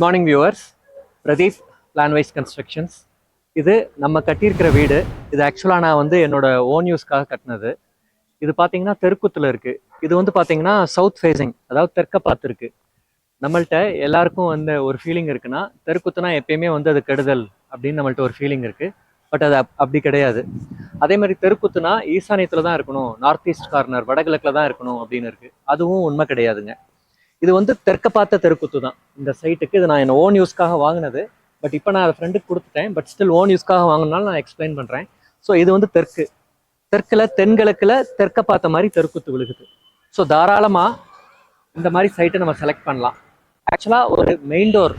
Morning viewers Pradeep Planwise constructions இது நம்ம கட்டியிருக்கிற வீடு. இது ஆக்சுவலாக நான் வந்து என்னோட ஓன் யூஸ்க்காக கட்டினது. இது பார்த்தீங்கன்னா தெருக்குத்தில் இருக்குது இது வந்து பார்த்தீங்கன்னா சவுத் ஃபேஸிங் அதாவது தெற்க பார்த்துருக்கு. நம்மள்ட்ட எல்லாருக்கும் வந்து ஒரு ஃபீலிங் இருக்குன்னா தெருக்குத்துனா எப்பயுமே வந்து அது கெடுதல் அப்படின்னு நம்மள்ட்ட ஒரு ஃபீலிங் இருக்குது பட் அது அப்- அப்படி கிடையாது. அதே மாதிரி தெருக்குத்துனா ஈசானியத்தில் தான் இருக்கணும். நார்த் ஈஸ்ட் கார்னர் வடகிழக்கில் தான் இருக்கணும் அப்படின்னு இருக்குது அதுவும் உண்மை கிடையாதுங்க. இது வந்து தெற்க பார்த்த தெருக்குத்து தான். இந்த சைட்டுக்கு இது நான் என் ஓன் யூஸ்க்காக வாங்கினது. பட் இப்போ நான் அதை ஃப்ரெண்டுக்கு கொடுத்துட்டேன். பட் ஸ்டில் ஓன் யூஸ்க்காக வாங்கினாலும் நான் எக்ஸ்பிளைன் பண்ணுறேன் ஸோ இது வந்து தெற்கு. தெற்கில் தென்கிழக்கில் தெற்க பார்த்த மாதிரி தெருக்குத்து விழுகுது. ஸோ தாராளமாக இந்த மாதிரி சைட்டை நம்ம செலக்ட் பண்ணலாம். ஆக்சுவலாக ஒரு மெயின் டோர்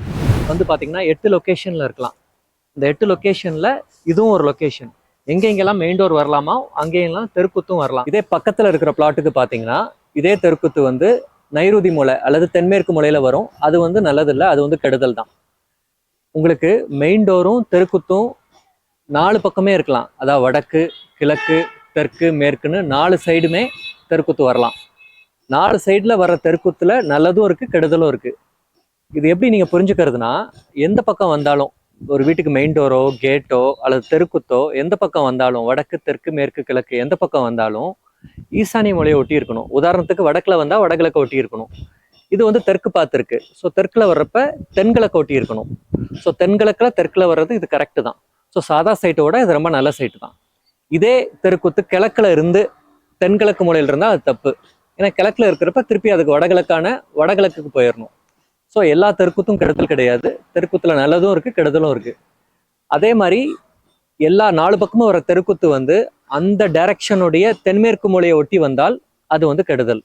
வந்து பார்த்தீங்கன்னா எட்டு லொக்கேஷனில் இருக்கலாம். இந்த எட்டு லொக்கேஷனில் இதுவும் ஒரு லொக்கேஷன் எங்கெங்கெல்லாம் மெயின் டோர் வரலாமா அங்கேயெல்லாம் தெருக்குத்தும் வரலாம். இதே பக்கத்தில் இருக்கிற பிளாட்டுக்கு பார்த்தீங்கன்னா இதே தெருக்குத்து வந்து நைருதி மூலை அல்லது தென்மேற்கு மூலையில வரும். அது வந்து நல்லதில்லை. அது வந்து கெடுதல் தான். உங்களுக்கு மெயின் டோரும் தெருக்குத்தும் நாலு பக்கமே இருக்கலாம். அதாவது வடக்கு கிழக்கு தெற்கு மேற்குன்னு நாலு சைடுமே தெருக்குத்து வரலாம். நாலு சைடில் வர்ற தெருக்குத்தில் நல்லதும் இருக்குது கெடுதலும் இருக்குது இது எப்படி நீங்கள் புரிஞ்சுக்கிறதுனா எந்த பக்கம் வந்தாலும் ஒரு வீட்டுக்கு மெயின் டோரோ கேட்டோ அல்லது தெருக்குத்தோ எந்த பக்கம் வந்தாலும் வடக்கு தெற்கு மேற்கு கிழக்கு எந்த பக்கம் வந்தாலும் ஈசானிய மொழியை ஒட்டி இருக்கணும் உதாரணத்துக்கு வடக்கில் வந்தா வடகிழக்கு ஒட்டி இருக்கணும் இது வந்து தெற்கு பார்த்துருக்கு ஸோ தெற்குல வர்றப்ப தென்கிழக்கு ஒட்டி இருக்கணும் ஸோ தென்கிழக்குல தெற்குல வர்றது இது கரெக்டு தான். ஸோ சாதா சைட்டோட இது ரொம்ப நல்ல சைட்டு தான். இதே தெருக்குத்து கிழக்குல இருந்து தென்கிழக்கு மூலையில் இருந்தால் அது தப்பு. ஏன்னா கிழக்குல இருக்கிறப்ப திருப்பி அதுக்கு வடகிழக்கான வடகிழக்குக்கு போயிடணும் ஸோ எல்லா தெருக்குத்தும் கெடுதல் கிடையாது. தெருக்குத்துல நல்லதும் இருக்கு கெடுதலும் இருக்கு. அதே மாதிரி எல்லா நாலு பக்கமும் வர தெருக்குத்து வந்து அந்த டைரக்ஷனுடைய தென்மேற்கு மூலையை ஒட்டி வந்தால் அது வந்து கெடுதல்.